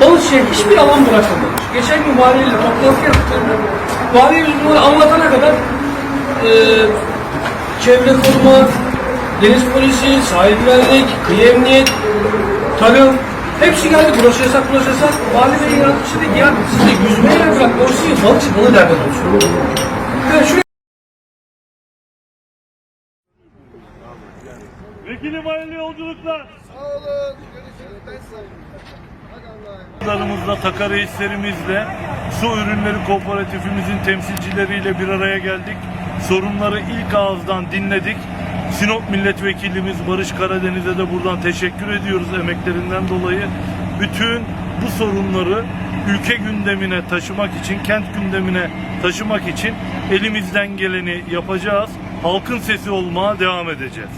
Balıkçıya hiçbir alan bırakılmamış. Geçen gün valiyle toplantı yaptık. Valiye bunları anlatana kadar e, çevre koruma, deniz polisi, sahil güvenlik, kıyı emniyet, tarım, hepsi geldi. Burası yasak, burası yasak. Vali Bey'in yardımcısı dedi ya siz de yüzmeye bırak, ya, balıkçı balığı nereden olsun? Yani şuraya Vekilim hayırlı yolculuklar. Sağ olun. Görüşürüz. Ben sağ olun. Hadi Allah'a emanet. Larımızla, taka reislerimizle, su ürünleri kooperatifimizin temsilcileriyle bir araya geldik. Sorunları ilk ağızdan dinledik. Sinop milletvekilimiz Barış Karadeniz'e de buradan teşekkür ediyoruz emeklerinden dolayı. Bütün bu sorunları ülke gündemine taşımak için, kent gündemine taşımak için elimizden geleni yapacağız. Halkın sesi olmaya devam edeceğiz.